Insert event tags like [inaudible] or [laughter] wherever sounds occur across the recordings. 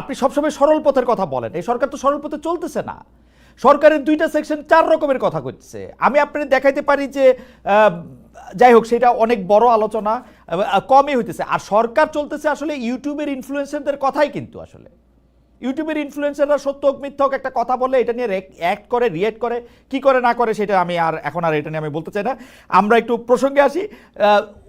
আপনি সবসময় সরল পথের কথা বলেন। এই সরকার তো সরল পথে চলতেছে না। সরকারের দুইটা সেকশন চার রকমের কথা করছে। আমি আপনাদের দেখাইতে পারি যে যাই হোক, সেটা অনেক বড় আলোচনা কমই হইতেছে। আর সরকার চলতেছে আসলে ইউটিউবের ইনফ্লুয়েন্সারদের কথাই কিন্তু আসলে। ইউটিউবের ইনফ্লুয়েন্সাররা সত্য হোক, মিথ্যা হোক, একটা কথা বলে এটা নিয়ে অ্যাক্ট করে রিয়েক্ট করে। কি করে, না করে, সেটা আমি আর এখন আর এটা নিয়ে আমি বলতে চাই না। আমরা একটু প্রসঙ্গে আসি।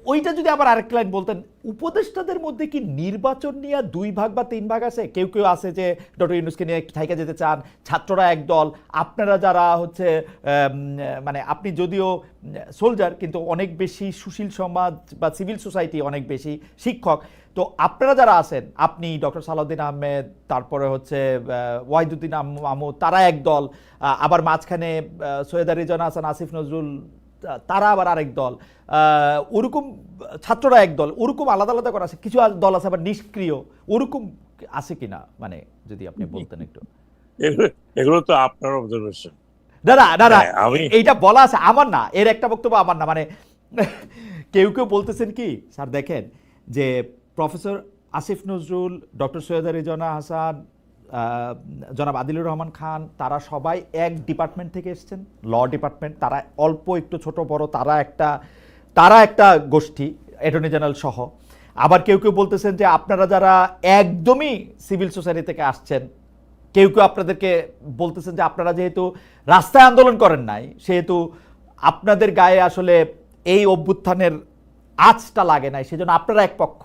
ওইটা যদি আবার আরেক লাইন বলতেন, উপদেষ্টাদের মধ্যে কি নির্বাচন নিয়ে দুই ভাগ বা তিন ভাগ আছে? কেউ কেউ আছে যে ডক্টর ইউনুসকে নিয়ে থাইকা যেতে চান, ছাত্ররা এক দল আপনারা যারা হচ্ছে মানে আপনি যদিও সোলজার কিন্তু অনেক বেশি সুশীল সমাজ বা সিভিল সোসাইটি অনেক বেশি শিক্ষক। তো আপনারা যারা আছেন, আপনি ডক্টর সালাউদ্দিন আহমেদ, তারপরে হচ্ছে ওয়াহিদুদ্দিন আম- তারা এক দল আবার মাঝখানে সৈয়দ রিজন আসিফ নজরুল তারা আবার আরেক দল। ওরকম ছাত্ররা এক দল ওরকম আলাদা আলাদা করা আছে কিছু দল আছে আবার নিষ্ক্রিয় ওরকম আছে কিনা? মানে যদি আপনি বলতেন একটু। এগুলো তো আপনার অবজারভেশন না না না না হ্যাঁ, এইটা বলা আছে আমার না এর একটা বক্তব্য আমার না মানে [laughs] কেউ কেউ বলতেছেন কি স্যার দেখেন যে প্রফেসর আসিফ নজরুল ডক্টর সৈয়দ রিজনা হাসান জনাব আদিলুর রহমান খান, তারা সবাই এক ডিপার্টমেন্ট থেকে এসেছেন ল ডিপার্টমেন্ট তারা অল্প একটু ছোট, বড়, তারা একটা তারা একটা গোষ্ঠী অ্যাটর্নি জেনারেল সহ। আবার কেউ কেউ বলতেছেন যে আপনারা যারা একদমই সিভিল সোসাইটি থেকে আসছেন, কেউ কেউ আপনাদেরকে বলতেছেন যে আপনারা যেহেতু রাস্তায় আন্দোলন করেন নাই, সেহেতু আপনাদের গায়ে আসলে এই অভ্যুত্থানের আঁচটা লাগে নাই, সেজন্য আপনারা এক পক্ষ,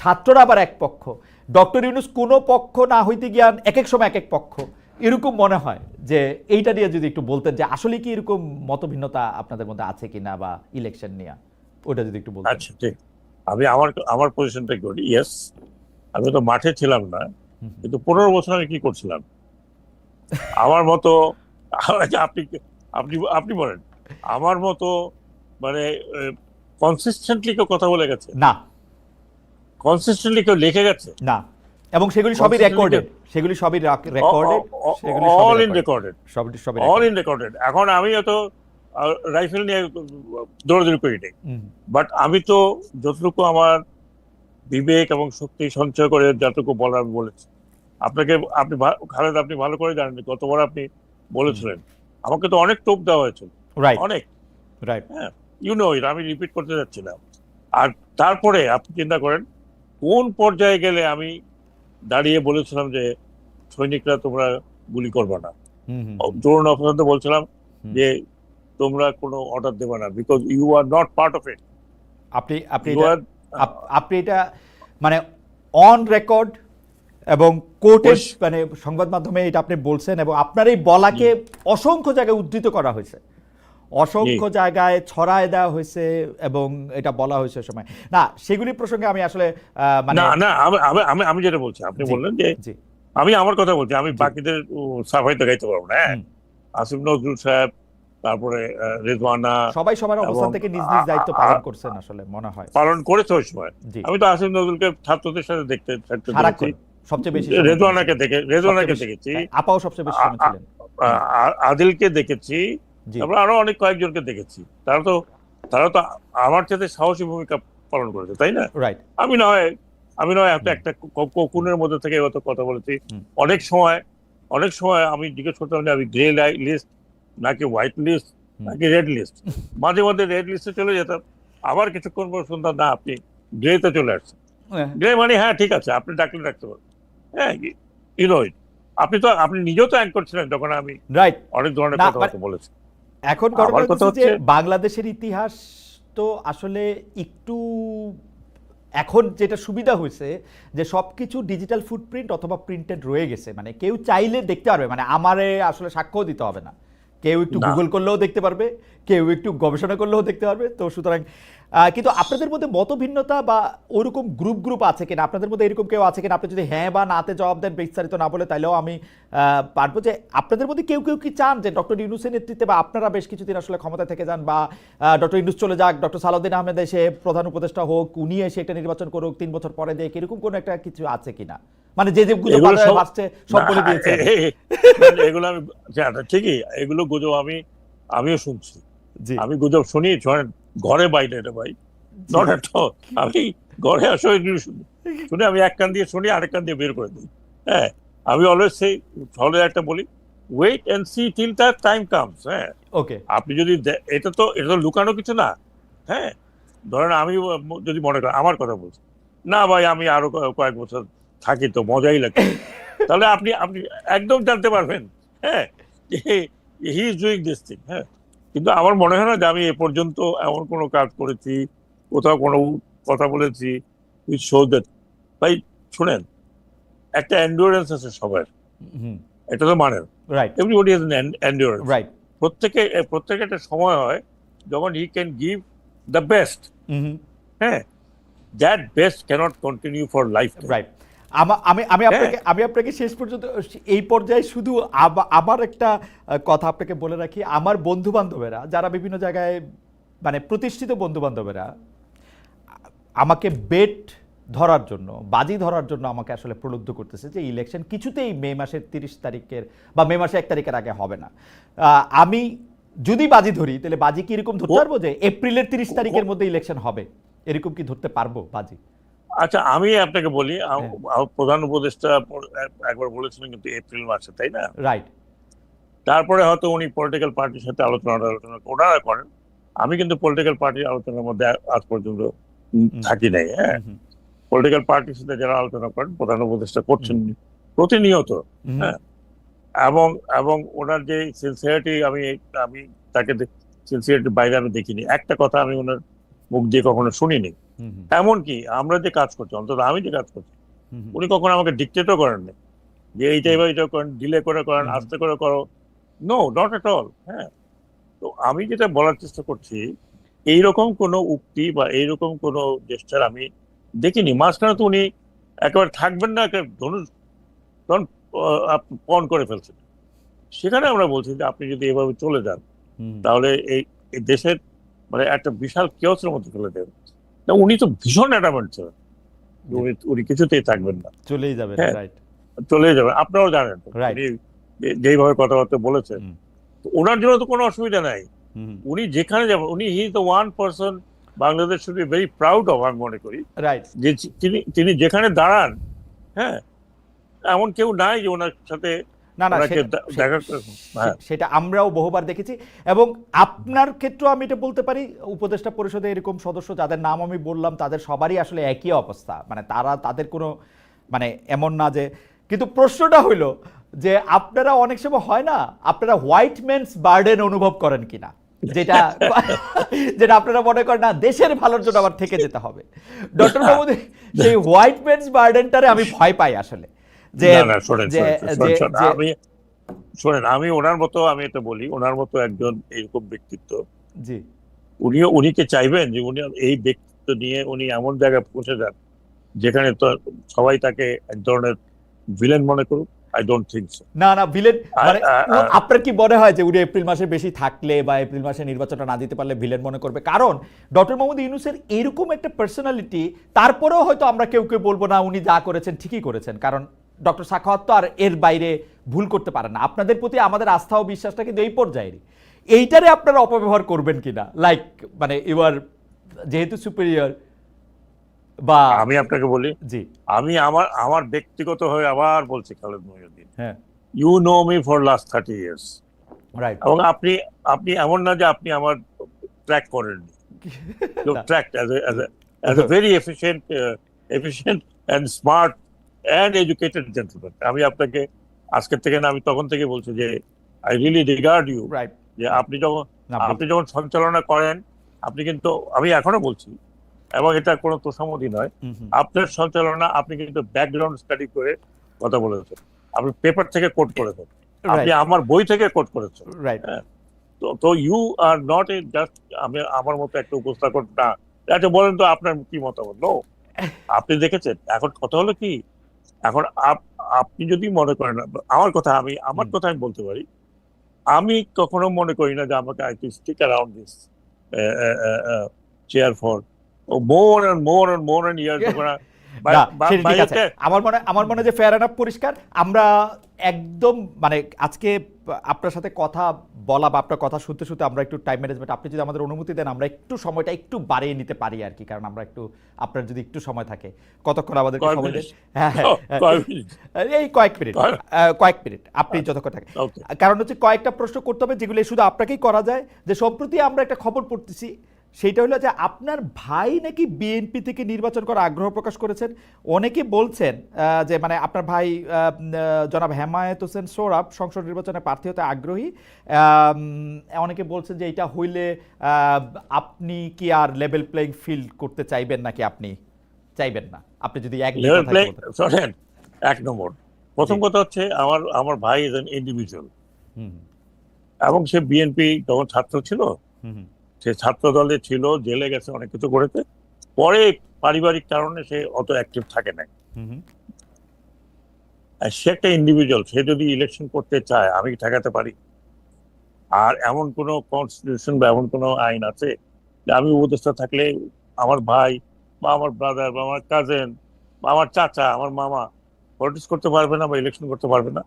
ছাত্ররা আবার এক পক্ষ। ডক্টর ইউনুস কোনো পক্ষ না হইতে গিয়ান এক এক সময় এক এক পক্ষ। এরকম মনে হয় যে এইটা নিয়ে যদি একটু বলতেন যে আসলে কি এরকম মতভিন্নতা আপনাদের মধ্যে আছে কিনা বা ইলেকশন নিয়ে ওটা যদি একটু বলতেন। আচ্ছা ঠিক। আমি আমার আমার পজিশনটা করি ইয়েস আমি তো মাঠে ছিলাম না। কিন্তু পনেরো বছর আমি কি করছিলাম? আমার মতো আচ্ছা, আপনি আপনি আপনি বলেন। আমার মতো মানে কনসিস্টেন্টলি কেউ কথা বলে গেছে? না। কনসিস্টেন্টলি কেউ লিখে গেছে? না। এবং সেগুলি সবই রেকর্ডেড সেগুলি সবই রেকর্ডেড সেগুলি অল ইন রেকর্ডেড সবই সবই অল ইন রেকর্ডেড এখন আমি তো রাইফেল নিয়ে দৌড়াদৌড়ি করি নি বাট আমি তো যতটুকু আমার বিবেক এবং শক্তি সঞ্চয় করে যতটুকু বলার আমি বলেছি। আপনাকে আপনি খালেদ আপনি ভালো করে জানেন গতবার আপনি বলেছিলেন। আমাকে তো অনেক টোপ দেওয়া হয়েছিল। রাইট অনেক। রাইট হ্যাঁ ইউ নো আমি রিপিট করতে যাচ্ছি না আর তারপরে আপনি চিন্তা করেন কোন পর্যায়ে গেলে আমি দাঁড়িয়ে বলেছিলাম যে সৈনিকরা তোমরা গুলি করবে না। তরুণ অফিসারদের বলছিলাম যে তোমরা কোনো অর্ডার দেবে না because you are not part of it আপনি আপনি আপনি এটা মানে অন রেকর্ড এবং কোর্টের মানে সংবাদ মাধ্যমে এটা আপনি বলছেন এবং আপনার এই বলাকে অসংখ্য জায়গায় উদ্ধৃত করা হয়েছে। অসংখ্য জায়গায় ছড়ায় দেওয়া হয়েছে এবং এটা বলা হয়েছে সময়। না সেগুলি প্রসঙ্গে আমি আসলে মানে না না আমি- আমি যেটা বলছি আপনি বললেন যে আমি আমার কথা বলছি আমি। বাকিদের সাফাই তো গাইতে পারব না হ্যাঁ? আসিফ নজরুল সাহেব তারপরে রেজওয়ানা সবাই সবার অবস্থান থেকে নিজ নিজ দায়িত্ব পালন করছেন আসলে মনে হয়। পালন করেছে ওই সময়। আমি তো আসিফ নজরুলকে ছাত্রদের সাথে দেখতে থাকতে সবচেয়ে বেশি রেজওয়ানাকে দেখে রেজওয়ানাকে দেখেছি। আপাও সবচেয়ে বেশি ছিলেন। আদিলকে দেখেছি। তারপরে আরও অনেক কয়েকজনকে দেখেছি। তারা তো তারা তো আমার সাথে সাহসী ভূমিকা পালন করেছে তাই না? রাইট আমি নয় আমি নয় একটা একটা কোকুনের মধ্যে থেকে হয়তো কথা বলেছি। অনেক সময় অনেক সময় আমি জিজ্ঞেস করতাম যে আমি গ্রে লিস্ট নাকি হোয়াইট লিস্ট নাকি রেড লিস্ট [laughs] মাঝে মাঝে রেড লিস্টে চলে যেতাম। আবার কিছুক্ষণ পর শুনতাম না আপনি গ্রে গ্রেতে চলে আসছেন। গ্রে মানে হ্যাঁ ঠিক আছে আপনি ডাকলে ডাকতে পারেন হ্যাঁ ইউনো আপনি তো আপনি নিজেও তো অ্যাঙ্কর ছিলেন যখন আমি রাইট অনেক ধরনের না, কথাবার্তা বলেছি। এখন কথা হচ্ছে বাংলাদেশের ইতিহাস তো আসলে একটু এখন যেটা সুবিধা হয়েছে যে সবকিছু ডিজিটাল ফুটপ্রিন্ট অথবা প্রিন্টেড রয়ে গেছে। মানে কেউ চাইলে দেখতে পারবে মানে আমারে আসলে সাক্ষ্য দিতে হবে না। কেউ একটু গুগল করলেও দেখতে পারবে কেউ একটু গবেষণা করলেও দেখতে পারবে। তো সুতরাং কিন্তু আপনাদের মধ্যে মতভিন্নতা বা ওরকম গ্রুপ গ্রুপ আছে কিনা? আপনাদের মধ্যে এরকম কেউ আছে কিনা? আপনি যদি হ্যাঁ বা নাতে জবাব দেন বিস্তারিত না বলে তাইলেও আমি পারব যে আপনাদের মধ্যে কেউ কেউ কি চান যে ডক্টর ইউনুসের নেতৃত্বে বা আপনারা বেশ কিছুদিন আসলে ক্ষমতায় থেকে যান বা ডক্টর ইউনুস চলে যাক ডক্টর সালাউদ্দিন আহমেদ এসে প্রধান উপদেষ্টা হোক উনি এসে একটা নির্বাচন করুক তিন বছর পরে দেখ এরকম কোনো একটা কিছু আছে কিনা? মানে যে যে গুজব এগুলো সব- বলে দিয়েছে। এগুলো আমি জানি, ঠিকই এগুলো গুজব আমি আমিও শুনছি। আমি গুজব শুনি ঘরে বাইরে রে ভাই। নট এট আমি ঘরে আসো এগুলো শুনি। শুনে আমি এক কান দিয়ে শুনি আরেক কান দিয়ে বের করে দিই। হ্যাঁ আমি অলওয়েজ সেই সহলে একটা বলি wait and see till the time comes হ্যাঁ। ওকে। আপনি যদি এটা তো এটা তো লুকানো কিছু না হ্যাঁ। ধরেন আমি যদি মনে করেন আমার কথা বলছি না ভাই আমি আরও কয়েক বছর থাকি তো মজাই লাগে। [laughs] তাহলে আপনি আপনি একদম জানতে পারবেন হ্যাঁ he is doing this thing হ্যাঁ। কিন্তু আমার মনে হয় না যে আমি এ পর্যন্ত এমন কোনো কাজ করেছি কোথাও কোনো কথা বলেছি উইথ শো দ্যাট ভাই শুনেন একটা এন্ডুরেন্স আছে সবার। এটা তো মানেন। Right everybody has endurance right প্রত্যেকে প্রত্যেকে একটা সময় হয় যখন he can give the best হ্যাঁ that best cannot continue for life right আমা- আমি হ্যাঁ। আপনাকে আমি আপনাকে শেষ পর্যন্ত এই পর্যায়ে শুধু আমার একটা কথা আপনাকে বলে রাখি। আমার বন্ধু বান্ধবেরা যারা বিভিন্ন জায়গায় মানে প্রতিষ্ঠিত বন্ধু বান্ধবেরা আমাকে বেট ধরার জন্য বাজি ধরার জন্য আমাকে আসলে প্রলুব্ধ করতেছে যে ইলেকশন কিছুতেই মে মাসের তিরিশ তারিখের বা মে মাসের এক তারিখের আগে হবে না। আমি যদি বাজি ধরি তাহলে বাজি কি এরকম ধরতে পারব যে এপ্রিলের তিরিশ তারিখের মধ্যে ইলেকশন হবে? এরকম কি ধরতে পারব বাজি? আচ্ছা আমি আপনাকে বলি হ্যাঁ। প্রধান উপদেষ্টা একবার বলেছিলেন কিন্তু এপ্রিল মাসে তাই না? রাইট। তারপরে হয়তো উনি পলিটিক্যাল পার্টির সাথে আলোচনা আলোচনা ওনারা করেন। আমি কিন্তু পলিটিক্যাল পার্টির আলোচনার মধ্যে আজ পর্যন্ত থাকি নাই হ্যাঁ। পলিটিক্যাল পার্টির সাথে যারা আলোচনা করেন প্রধান উপদেষ্টা করছেন প্রতিনিয়ত হ্যাঁ। এবং এবং ওনার যে সিনসিয়ারিটি আমি আমি তাকে সিনসিয়ারিটির বাইরে আমি দেখিনি। একটা কথা আমি ওনার মুখ দিয়ে কখনো শুনিনি। এমনকি আমরা যে কাজ করছি অন্তত আমি যে কাজ করছি উনি কখনো আমাকে ডিকটেটও করেন না। যে এইটা বা এটা করেন ডিলে করে করেন। আস্তে করে করো। নো নট এট অল হ্যাঁ। তো আমি যেটা বলার চেষ্টা করছি এইরকম কোনো উক্তি বা এইরকম কোনো জেস্টার আমি দেখিনি। মাঝখানে তো উনি একেবারে থাকবেন না ধনুষ ধরুন পণ করে ফেলছেন। সেখানে আমরা বলছি যে আপনি যদি এভাবে চলে যান তাহলে এই দেশের মানে একটা বিশাল কেওসের মধ্যে ফেলে দেবেন। না, উনি তো ভীষণ অ্যাডামেন্ট ছিলেন। উনি উনি কিছুতেই থাকবেন না। চলেই যাবে হ্যাঁ। রাইট চলে যাবে আপনারাও জানেন। উনি যেইভাবে কথাবার্তা বলেছেন। তো ওনার জন্য তো কোনো অসুবিধা নাই। উনি যেখানে যাবেন উনি he the one person Bangladesh should be very proud of আমি মনে করি। রাইট যে তিনি তিনি যেখানে দাঁড়ান হ্যাঁ এমন কেউ নাই যে ওনার সাথে না না সেটা- হ্যাঁ। সেটা আমরাও বহুবার দেখেছি এবং আপনার ক্ষেত্রেও আমি এটা বলতে পারি উপদেষ্টা পরিষদে এরকম সদস্য যাদের নাম আমি বললাম তাদের সবারই আসলে একই অবস্থা। মানে তারা তাদের কোনো মানে এমন না যে কিন্তু প্রশ্নটা হইল যে আপনারা অনেক সময় হয় না আপনারা হোয়াইট মেন্স বার্ডেন অনুভব করেন কিনা? যেটা যেটা আপনারা মনে করেন না দেশের ভালোর জন্য আবার থেকে যেতে হবে। ডক্টর মাহমুদ সেই হোয়াইট মেন্স বার্ডেনটারে আমি ভয় পাই আসলে। যে শোনেন আমি শোনেন আমি ওনার মতো আমি এটা বলি ওনার মতো একজন এরকম ব্যক্তিত্ব। জি। উনি উনি কি চাইবেন যে উনি এই ব্যক্তিত্ব নিয়ে উনি এমন জায়গায় পৌঁছে যান যেখানে তো সবাই তাকে এক ধরনের ভিলেন মনে করুক আই ডোন্ট থিঙ্ক সো না না ভিলেন মানে আপনার কি মনে হয় যে উনি এপ্রিল মাসে বেশি থাকলে বা এপ্রিল মাসে নির্বাচনটা না দিতে পারলে ভিলেন মনে করবে? কারণ ডক্টর মোহাম্মদ ইউনুসের এরকম একটা পার্সোনালিটি তারপরেও হয়তো আমরা কেউ কেউ বলব না উনি যা করেছেন ঠিকই করেছেন। কারণ ডক্টর সাখাওয়াত তো আর এর বাইরে ভুল করতে পারে না। আপনাদের প্রতি আমাদের আস্থা ও বিশ্বাসটা কিন্তু এই পর্যায়েরই। এইটারে আপনারা অপব্যবহার করবেন কিনা? লাইক মানে এবার যেহেতু সুপিরিয়র বা আমি আপনাকে বলি জি। আমি আমার আমার ব্যক্তিগত হয়ে আবার বলছি খালেদ মহিউদ্দিন। হ্যাঁ। You know me for last thirty years right এবং আপনি আপনি এমন না যে আপনি আমার ট্র্যাক করেন you track as as a very efficient efficient and smart and educated gentleman আমি আপনাকে আজকের থেকে না আমি তখন থেকে বলছি যে আই রিয়েলি রিগার্ড ইউ যে আপনি যখন আপনি যখন সঞ্চালনা করেন আপনি কিন্তু আমি এখনও বলছি এবং এটা কোনো তোষামতি নয় আপনার সঞ্চালনা আপনি কিন্তু ব্যাকগ্রাউন্ড স্টাডি করে কথা বলেছেন। আপনি পেপার থেকে কোট করেছেন। আপনি আমার বই থেকে কোট করেছেন। রাইট তো তো you are not a just আমি আমার মতো একটা উপস্থাপক না। আচ্ছা বলেন তো আপনার কি মতামত? নো আপনি দেখেছেন? এখন কথা হলো কি? এখন আপ- আপনি যদি মনে করেন আমার কথা আমি আমার। কথা আমি বলতে পারি আমি কখনো মনে করি না যে আমাকে I to stick around this chair for more and more and more and year [laughs] ঠিক আছে। আমার মনে আমার মনে যে ফেয়ার পরিষ্কার। আমরা একদম মানে আজকে আপনার সাথে কথা বলা বা আপনার কথা শুনতে শুনতে আমরা একটু টাইম ম্যানেজমেন্ট আপনি যদি আমাদের অনুমতি দেন আমরা একটু সময়টা একটু বাড়িয়ে নিতে পারি আর কি কারণ আমরা একটু আপনার যদি একটু সময় থাকে। কতক্ষণ আমাদের সময় হ্যাঁ হ্যাঁ, [laughs] হ্যাঁ। এই কয়েক মিনিট কয়েক- মিনিট আপনি যতক্ষণ থাকে কারণ হচ্ছে কয়েকটা প্রশ্ন করতে হবে যেগুলো শুধু আপনাকেই করা যায় যে সম্প্রতি আমরা একটা খবর পড়তেছি সেইটা হলো যে আপনার ভাই নাকি বিএনপি থেকে নির্বাচন করার আগ্রহ প্রকাশ করেছেন? অনেকে বলছেন যে মানে আপনার ভাই জনাব হেমায়েত হোসেন সোরাব সংসদ নির্বাচনে প্রার্থী হতে আগ্রহী। অনেকে বলছেন যে এটা হইলে আপনি কি আর লেভেল প্লেইং ফিল্ড করতে চাইবেন নাকি আপনি? চাইবেন না। আপনি যদি এক শোনেন এক নম্বর। প্রথম কথা হচ্ছে আমার আমার ভাই ইজ ইন্ডিভিজুয়াল এবং সে বিএনপি তখন ছাত্র ছিল। সে ছাত্র দলে ছিল জেলে গেছে অনেক কিছু করেছে। পরে পারিবারিক কারণে সে অত অ্যাক্টিভ থাকে না সে একটা ইন্ডিভিজুয়াল সে যদি ইলেকশন করতে চায় আমি ঠেকাতে পারি? আর এমন কোনো কনস্টিটিউশন বা এমন কোনো আইন আছে যে আমি উপদেষ্টা থাকলে আমার ভাই বা আমার ব্রাদার বা আমার কাজেন বা আমার চাচা আমার মামা পলিটিক্স করতে পারবে না বা ইলেকশন করতে পারবে না?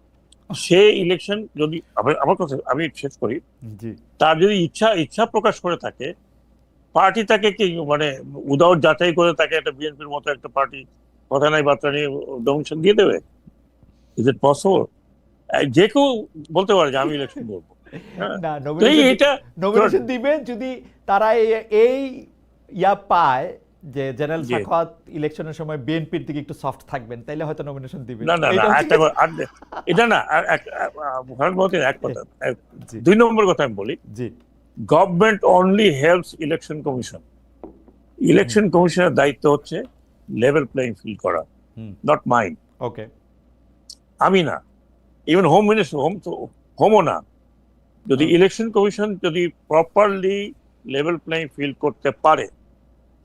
সে ইলেকশন যদি আমার কথা আমি শেষ করি। তার যদি ইচ্ছা ইচ্ছা প্রকাশ করে থাকে পার্টি তাকে কি মানে উদাউট যাচাই করে তাকে একটা বিএনপির মতো একটা পার্টি কথা নাই বার্তা নিয়ে ডোমিনেশন দিয়ে দেবে? ইজ ইট পসিবল যে কেউ বলতে পারে যে আমি ইলেকশন করব। হ্যাঁ। না নমিনেশন এটা নমিনেশন দিবেন যদি তারা এই- এই ইয়া পায় যে জেনারেল। সাখাওয়াত ইলেকশনের সময় বিএনপির দিকে একটু সফট থাকবেন তাইলে হয়তো নমিনেশন দিবেন। না না না একটা এটা না এক ফারুক মহতিন এক কথা দুই নম্বর কথা আমি বলি জি। Government only helps election commission election কমিশনের দায়িত্ব হচ্ছে লেভেল প্লেইং ফিল করা। নট মাইন্ড ওকে আমি না ইভেন হোম মিনিস্টার হোম তো হোমও না যদি ইলেকশন কমিশন যদি প্রপারলি লেভেল প্লেইং ফিল করতে পারে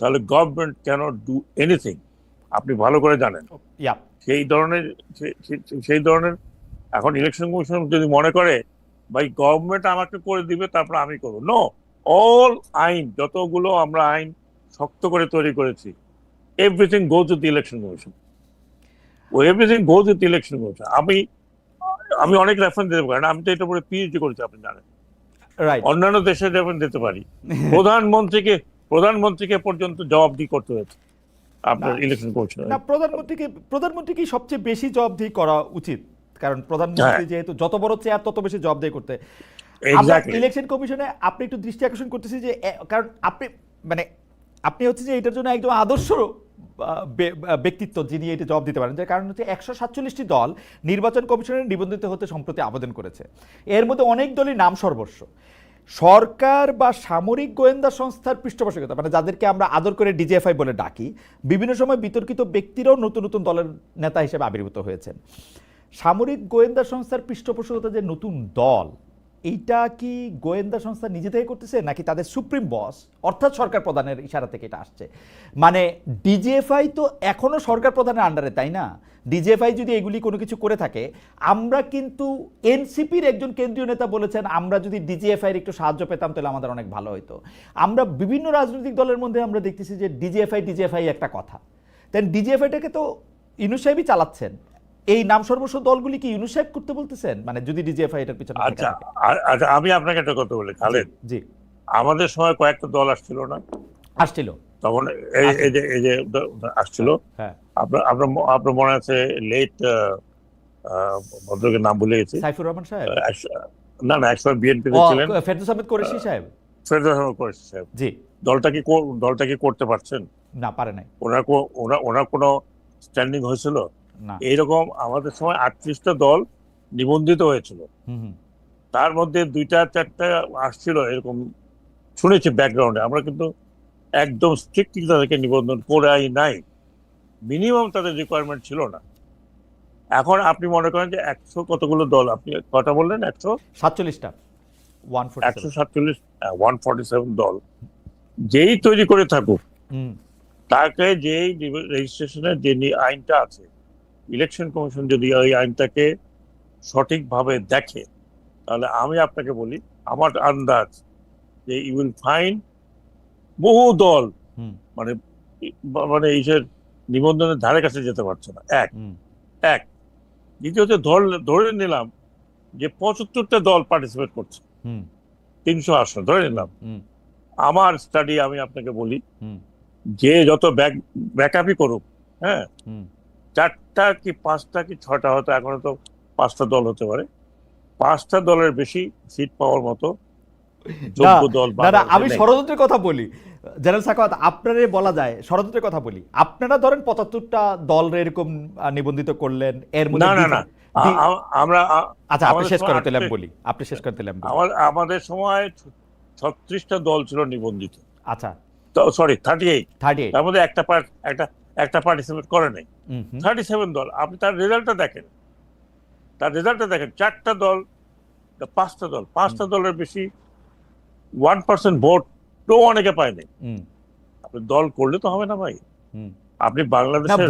তাহলে গভর্নমেন্ট ক্যান ডু এনিথিং আপনি ভালো করে জানেন। সেই ধরনের সেই ধরনের এখন ইলেকশন কমিশন যদি মনে করে ভাই গভর্নমেন্ট আমাকে করে দিবে তারপর আমি করব। নো অল আইন যতগুলো আমরা আইন শক্ত করে তৈরি করেছি everything goes with election commission O everything goes with election commission আমি আমি অনেক রেফারেন্স দিতে পারি আমি তো এটা পরে পিএইচডি করেছি আপনি জানেন। রাইট অন্যান্য দেশের রেফারেন্স দিতে পারি। প্রধানমন্ত্রীকে প্রধানমন্ত্রীকে পর্যন্ত জবাবদিহি করতে হয়েছে। আপনার ইলেকশন কমিশন না প্রধানমন্ত্রীকে প্রধানমন্ত্রীকে সবচেয়ে বেশি জবাবদিহি করা উচিত। কারণ প্রধানমন্ত্রী হ্যাঁ। যেহেতু যত বড় চেয়ার তত বেশি জবাবদিহি করতে। ইলেকশন কমিশনে আপনি একটু দৃষ্টি আকর্ষণ করতেছি যে কারণ আপনি মানে আপনি হচ্ছে যে এটার জন্য একদম আদর্শ ব্যক্তিত্ব যিনি এটা জবাব দিতে পারেন। যে কারণ হচ্ছে একশো সাতচল্লিশটি দল নির্বাচন কমিশনের নিবন্ধিত হতে সম্প্রতি আবেদন করেছে। এর মধ্যে অনেক দলই নাম সর্বস্ব। সরকার বা সামরিক গোয়েন্দা সংস্থার পৃষ্ঠপোষকতা মানে যাদেরকে আমরা আদর করে ডিজিএফআই বলে ডাকি, বিভিন্ন সময় বিতর্কিত ব্যক্তিরাও নতুন নতুন দলের নেতা হিসেবে আবির্ভূত হয়েছেন। সামরিক গোয়েন্দা সংস্থার পৃষ্ঠপোষকতা যে নতুন দল, এইটা কি গোয়েন্দা সংস্থা নিজে থেকে করতেছে নাকি তাদের সুপ্রিম বস, অর্থাৎ সরকার প্রধানের ইশারা থেকে এটা আসছে? মানে ডিজিএফআই তো এখনও সরকার প্রধানের আন্ডারে তাই না? ডিজিএফআই যদি এগুলি কোনো কিছু করে থাকে আমরা কিন্তু এনসিপির একজন কেন্দ্রীয় নেতা বলেছেন আমরা যদি ডিজিএফআই এর একটু সাহায্য পেতাম তাহলে আমাদের অনেক ভালো হতো আমরা বিভিন্ন রাজনৈতিক দলের মধ্যে আমরা দেখতেছি যে ডিজিএফআই ডিজিএফআই একটা কথা। দেন ডিজিএফআইটাকে তো ইউনুস সাহেবই চালাচ্ছেন। এই নাম সর্বস্ব দলগুলি কি ইউনুস সাহেব করতে বলতেছেন? মানে যদি ডিজিএফআই এটার পিছনে আচ্ছা আচ্ছা আমি আপনাকে একটা কথা বলি খালেদ। জি। আমাদের সময় কয়েকটা দল আসছিল না? আসছিল। তখন এই এই যে এই যে আসছিল হ্যাঁ। আপনার আপনার আপনার মনে আছে লেট ভদ্রকের নাম ভুলে গেছি। সাইফুর রহমান সাহেব? না না একসময় বিএনপি ছিলেন। ফেরদৌস আহমেদ কোরেশি সাহেব। ফেডারেশন করেছে সাহেব। জি। দলটা কি দলটা কি করতে পারছেন? না পারে নাই। ওনার ওনার ওনার কোনো স্ট্যান্ডিং হয়েছিল? না। এইরকম আমাদের সময় আটত্রিশটা দল নিবন্ধিত হয়েছিল। তার মধ্যে দুইটা চারটা আসছিল এরকম শুনেছি ব্যাকগ্রাউন্ডে আমরা কিন্তু একদম স্ট্রিক্টলি তাদেরকে নিবন্ধন করাই নাই। মিনিমাম তাদের রিকোয়ারমেন্ট ছিল না। এখন আপনি মনে করেন যে একশো কতগুলো দল আপনি কটা বললেন? একশো? সাতচল্লিশটা। একশো সাতচল্লিশ ওয়ান ফর্টি সেভেন দল। যেই তৈরি করে থাকুক তাকে যেই রেজিস্ট্রেশনের যে আইনটা আছে ইলেকশন কমিশন যদি ওই আইনটাকে সঠিকভাবে দেখে তাহলে আমি আপনাকে বলি আমার আন্দাজ যে ইউ উইল ফাইন্ড বহু দল মানে মানে ইসের নিবন্ধনের ধারে কাছে যেতে পারছে না। এক। এক। দ্বিতীয়ত ধরে নিলাম যে পঁচাত্তরটা দল পার্টিসিপেট করছে। হুম, তিনশো আসন ধরে নিলাম। হুম, আমার স্টাডি আমি আপনাকে বলি যে যত ব্যাক ব্যাকআপই করুক হ্যাঁ? হুম। চারটা কি পাঁচটা কি ছটা হয়তো এখনও তো পাঁচটা দল হতে পারে। পাঁচটা দলের বেশি সিট পাওয়ার মতো না আমি ষড়যন্ত্রের কথা বলি। জেনারেল সাখাওয়াত আপনারে বলা যায় ষড়যন্ত্রের কথা বলি। আপনারা ধরেন পঁচাত্তরটা দল এরকম নিবন্ধিত করলেন এর মধ্যে না, না, আমরা আচ্ছা আপনি শেষ করে দিলাম বলি। আপনি শেষ করে দিলাম আমার আমাদের সময় ছত্রিশটা দল ছিল নিবন্ধিত। আচ্ছা। Sorry thirty eight thirty eight তার মধ্যে একটা পার্ট একটা একটা পার্টিসিপেট করে নাই। থার্টি সেভেন দল। আপনি তার রেজাল্টটা দেখেন। তার রেজাল্টটা দেখেন চারটা দল পাঁচটা দল। পাঁচটা দলের বেশি ওয়ান পার্সেন্ট ভোট তো অনেকে পায়নি। আপনি দল করলে তো হবে না ভাই। আপনি বাংলাদেশের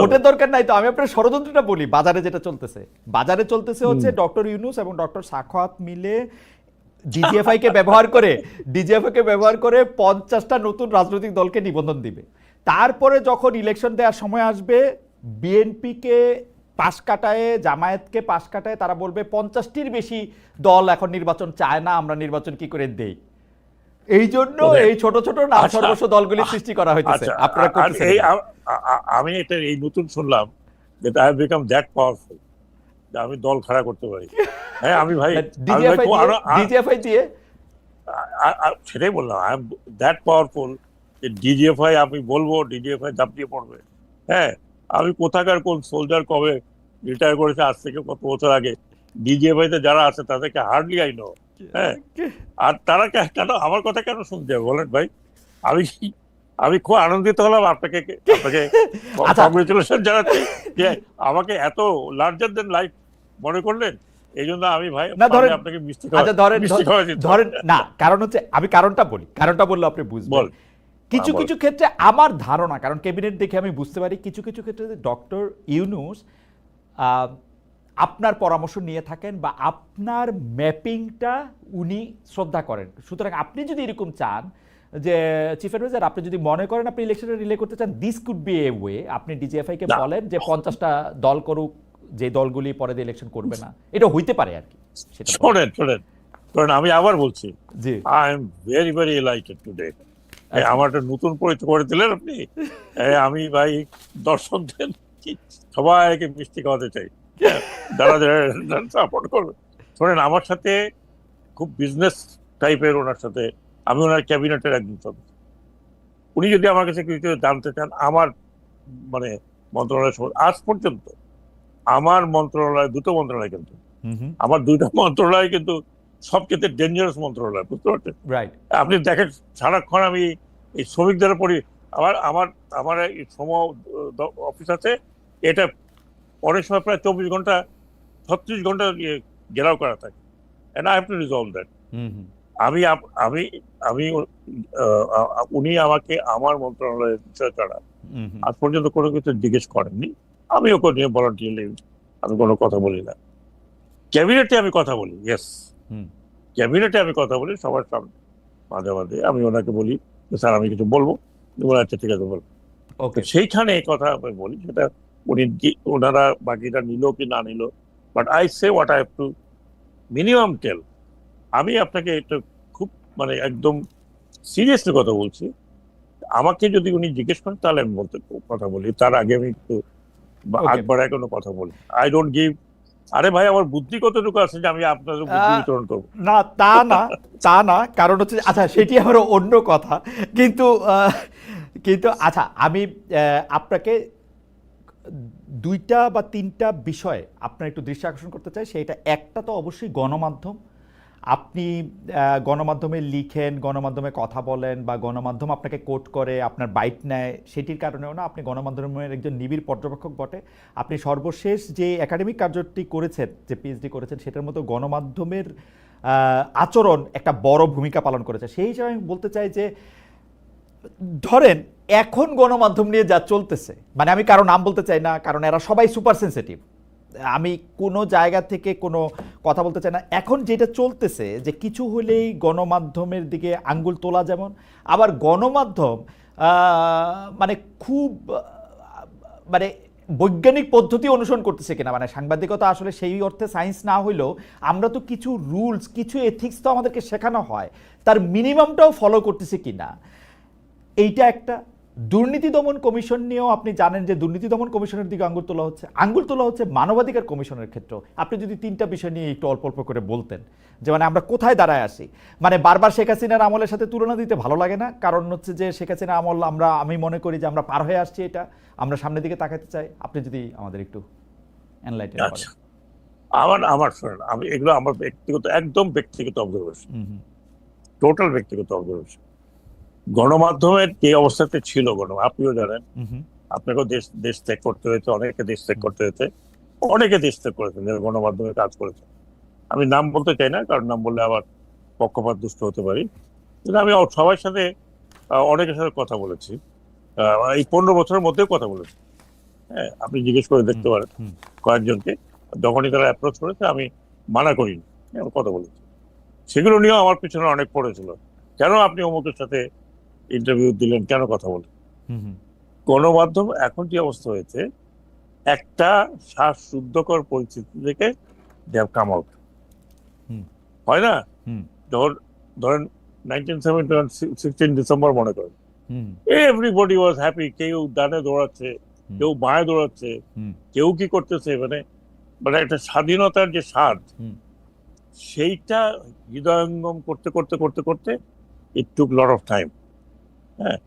ভোটের দরকার নাই তো। আমি আপনার ষড়যন্ত্রটা বলি বাজারে যেটা চলতেছে। বাজারে চলতেছে হচ্ছে ডক্টর ইউনুস এবং ডক্টর সাখাওয়াত মিলে ডিজিএফআই কে ব্যবহার করে ডিজিএফআই কে ব্যবহার করে পঞ্চাশটা নতুন রাজনৈতিক দলকে নিবন্ধন দিবে। তারপরে যখন ইলেকশন দেওয়ার সময় আসবে বিএনপিকে পাশ কাটায় জামায়াতকে পাশ কাটায় তারা বলবে পঞ্চাশটির বেশি দল এখন নির্বাচন চায় না আমরা নির্বাচন কি করে দেই? এই জন্য এই ছোট ছোট নাম আচ্ছা, সর্বস্ব দলগুলি সৃষ্টি করা হইতেছে। আচ্ছা আপনারা এই আমি এটা এই নতুন শুনলাম যে I have become that powerful আমি দল খাড়া করতে পারি। হ্যাঁ আমি ভাই ডিজিএফআই দিয়ে সেটাই বললাম আই এম দ্যাট পাওয়ারফুল যে ডিজিএফআই আমি বলব ডিজিএফআই ঝাঁপিয়ে পড়বে। হ্যাঁ আমি কোথাকার কোন সোলজার কবে রিটায়ার করেছে আজ থেকে কত বছর আগে? ডিজিএফআই তে যারা আছে তাদেরকে হার্ডলি আই নো হ্যাঁ। আর তারা কেন আমার কথা কেন শুনতে হবে? বলেন ভাই। আমি আমি খুব আনন্দিত হলাম আপনাকে আপনাকে [laughs] আচ্ছা। কংগ্রেচুলেশন জানাচ্ছি যে আমাকে এত লার্জার দেন লাইফ মনে করলেন। এই জন্য আমি ভাই না, ধরেন- আপনাকে মিষ্টি খাওয়া- আচ্ছা ধরেন ধরেন না কারণ হচ্ছে আমি কারণটা বলি। কারণটা বললে আপনি বুঝবেন। বল। কিছু কিছু ক্ষেত্রে আমার ধারণা কারণ ক্যাবিনেট দেখে আমি বুঝতে পারি কিছু কিছু ক্ষেত্রে ডক্টর ইউনুস আপনার পরামর্শ নিয়ে থাকেন বা আপনার ম্যাপিংটা উনি শ্রদ্ধা করেন। সুতরাং আপনি যদি এরকম চান যে চিফ অ্যাডভাইজার আপনি যদি মনে করেন আপনি ইলেকশনে রিলে করতে চান this could be a way আপনি ডিজিএফআই কে বলেন যে পঞ্চাশটা দল করুক যে দলগুলি পরে ইলেকশন করবে না। এটা হইতে পারে আর কি। শোনেন শোনেন শোনেন আমি আবার বলছি জি। I am very very elated today আমার একটা নতুন পরিচয় করে দিলেন আপনি। আমি ভাই দর্শকদের সবাইকে মিষ্টি খাওয়াতে চাই। হ্যাঁ, যারা যারা সাপোর্ট করবে। শোনেন আমার সাথে খুব বিজনেস টাইপের ওনার সাথে আমি ওনার ক্যাবিনেটের একজন সদস্য। উনি যদি আমার কাছে কিছু জানতে চান আমার মানে মন্ত্রণালয় আজ পর্যন্ত আমার মন্ত্রণালয় দুটো মন্ত্রণালয় কিন্তু। আমার দুইটা মন্ত্রণালয় কিন্তু সবচেয়ে ডেঞ্জারাস মন্ত্রণালয় বুঝতে পারছেন? আপনি দেখেন সারাক্ষণ আমি এই শ্রমিকদের পড়ি আমার আমার আমার এই দ- অফিস আছে এটা অনেক সময় প্রায় চব্বিশ ঘণ্টা ছত্রিশ ঘণ্টা ঘেরাও করা থাকে। And I have to resolve that আমি আমি আমি উনি আমাকে আমার মন্ত্রণালয়ের বিষয় ছাড়া। আজ পর্যন্ত কোনো কিছু জিজ্ঞেস করেননি। আমি ওকে নিয়ে ভলান্টিয়ারলি আমি কোনো কথা বলি না। ক্যাবিনেটে আমি কথা বলি ইয়েস। ক্যাবিনেটে আমি কথা বলি সবার সামনে। মাঝে মাঝে আমি ওনাকে বলি যে, স্যার আমি কিছু বলব। বলে, আচ্ছা ঠিক আছে বল ওকে। সেইখানে কথা আমি বলি সেটা উনি ওনারা বাকিটা নিল কি না নিল। But I say what I have to minimum tell আমি আপনাকে এটা খুব মানে একদম সিরিয়াসলি কথা বলছি। আমাকে যদি উনি জিজ্ঞেস করেন তাহলে আমি বলতে কথা বলি। তার আগে আমি একটু. আগ বাড়ায় কোনো কথা বলি। আই ডোন্ট গিভ আরে ভাই আমার বুদ্ধি কতটুকু আছে যে আমি আপনাদের বুদ্ধি বিতরণ করব? না তা না তা না কারণ হচ্ছে আচ্ছা সেটি আমার অন্য কথা। কিন্তু আহ, কিন্তু আচ্ছা আমি আহ, আপনাকে দুইটা বা তিনটা বিষয়ে আপনার একটু দৃষ্টি আকর্ষণ করতে চাই। সেটা একটা তো অবশ্যই গণমাধ্যম আপনি গণমাধ্যমে লিখেন, গণমাধ্যমে কথা বলেন বা গণমাধ্যম আপনাকে কোট করে, আপনার বাইট নেয়, সেটির কারণেও না আপনি গণমাধ্যমের একজন নিবিড় পর্যবেক্ষক বটে। আপনি সর্বশেষ যে একাডেমিক কার্যটি করেছেন, যে পিএইচডি করেছেন, সেটার মতো গণমাধ্যমের আচরণ একটা বড় ভূমিকা পালন করেছে। সেই হিসাবে আমি বলতে চাই যে, ধরেন এখন গণমাধ্যম নিয়ে যা চলতেছে মানে আমি কারও নাম বলতে চাই না, কারণ এরা সবাই সুপার সেন্সিটিভ আমি কোনো জায়গা থেকে কোনো কথা বলতে চাই না। এখন যেটা চলতেছে যে কিছু হলেই গণমাধ্যমের দিকে আঙ্গুল তোলা যেমন, আবার গণমাধ্যম মানে খুব মানে বৈজ্ঞানিক পদ্ধতি অনুসরণ করতেছে কিনা মানে সাংবাদিকতা আসলে সেই অর্থে সায়েন্স না হইলেও আমরা তো কিছু রুলস কিছু এথিক্স তো আমাদেরকে শেখানো হয়, তার মিনিমামটাও ফলো করতেছে কিনা। এইটা একটা। দুর্নীতি দমন কমিশন নিয়েও আপনি জানেন যে দুর্নীতি দমন কমিশনের দিকে আঙ্গুল তোলা হচ্ছে। আঙ্গুল তোলা হচ্ছে মানবাধিকার কমিশনের ক্ষেত্রে আপনি যদি তিনটা বিষয় নিয়ে একটু অল্প অল্প করে বলতেন যে মানে আমরা কোথায় দাঁড়ায় আসি মানে বারবার শেখ হাসিনার আমলের সাথে তুলনা দিতে ভালো লাগে না। কারণ হচ্ছে যে শেখ হাসিনা আমল আমরা আমি মনে করি যে আমরা পার হয়ে আসছি এটা। আমরা সামনের দিকে তাকাতে চাই। আপনি যদি আমাদের একটু এনলাইটেন আচ্ছা। আমার আমার শোনেন আমি এগুলো আমার ব্যক্তিগত একদম ব্যক্তিগত অবজারভেশন টোটাল ব্যক্তিগত অবজারভেশন গণমাধ্যমের যে অবস্থাতে ছিল গণ আপনিও জানেন। আপনাকেও দেশ দেশ ত্যাগ করতে হয়েছে অনেকে দেশ ত্যাগ করতে হয়েছে অনেকে দেশ ত্যাগ করেছেন যারা গণমাধ্যমে কাজ করেছে আমি নাম বলতে চাই না কারণ নাম বললে আবার পক্ষপাত দুষ্ট হতে পারি। কিন্তু আমি সবার সাথে অনেকের সাথে কথা বলেছি। এই পনেরো বছরের মধ্যেও কথা বলেছি। হ্যাঁ আপনি জিজ্ঞেস করে দেখতে পারেন কয়েকজনকে। যখনই তারা অ্যাপ্রোচ করেছে আমি মানা করিনি। হ্যাঁ, আমি কথা বলেছি। সেগুলো নিয়েও আমার পিছনে অনেক পড়েছিল। কেন আপনি অমুকের সাথে ইন্টারভিউ দিলেন, কেন কথা বলেন গণমাধ্যম এখন যে অবস্থা হয়েছে, একটা শ্বাস শুদ্ধকর পরিস্থিতি থেকে দেব কাম আউট। হয় না। ধর, ধরেন নাইনটিন সেভেন্টি ডিসেম্বর মনে করেন এভরিবডি ওয়াজ হ্যাপি কেউ ডানে দৌড়াচ্ছে, কেউ বাঁয়ে দৌড়াচ্ছে। কেউ কি করতেছে মানে মানে একটা স্বাধীনতার যে স্বাদ। সেইটা হৃদয়ঙ্গম করতে করতে করতে করতে it took lot of time হ্যাঁ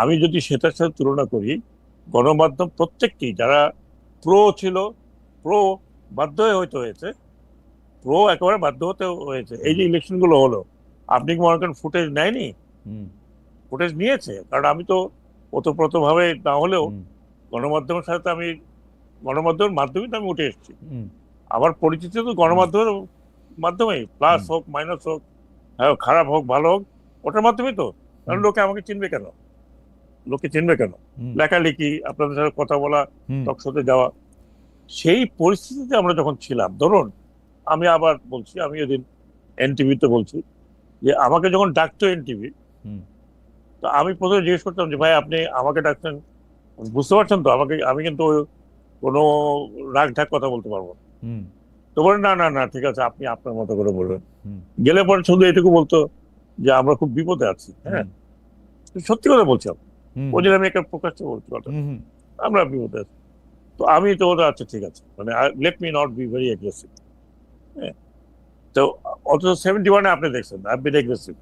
আমি যদি সেটার সাথে তুলনা করি গণমাধ্যম প্রত্যেকটি যারা প্রো ছিল প্রো বাধ্য হয়ে হয়তো হয়েছে প্রো একেবারে বাধ্য হতে হয়েছে। এই যে ইলেকশনগুলো হলো আপনি কি মনে করেন ফুটেজ নেয়নি? ফুটেজ নিয়েছে? কারণ আমি তো ওতপ্রোত ভাবে না হলেও গণমাধ্যমের সাথে আমি গণমাধ্যমের মাধ্যমে তো আমি উঠে এসেছি। আমার পরিচিতি তো গণমাধ্যমের মাধ্যমেই প্লাস হোক মাইনাস হোক হ্যাঁ খারাপ হোক ভালো হোক ওটার মাধ্যমেই তো। কারণ লোকে আমাকে চিনবে কেন? লোকে চিনবে কেন? লেখালেখি আপনাদের সাথে কথা বলা টকশোতে যাওয়া সেই পরিস্থিতিতে আমরা যখন ছিলাম ধরুন আমি আবার বলছি আমি ওদিন এনটিভিতে বলছি যে আমাকে যখন ডাকতো এনটিভি। তো আমি প্রথমে জিজ্ঞেস করতাম যে ভাই আপনি আমাকে ডাকছেন? বুঝতে পারছেন তো? আমাকে আমি কিন্তু কোনো রাগ ঢাক কথা বলতে পারব না। তো বলে না না না ঠিক আছে আপনি আপনার মতো করে বলবেন। গেলে পরে শুধু এটুকু বলতো যে আমরা খুব বিপদে আছি হ্যাঁ? সত্যি কথা বলছিলাম। ওই জন্য আমি একটা প্রকাশ্যে বলছি কথা। আমরা বিপদে আছি। তো আমি তো ওটা আচ্ছা ঠিক আছে। মানে let me not be very aggressive হ্যাঁ? তো অথচ সেভেন্টি ওয়ানে আপনি দেখছেন আই বিন অ্যাগ্রেসিভ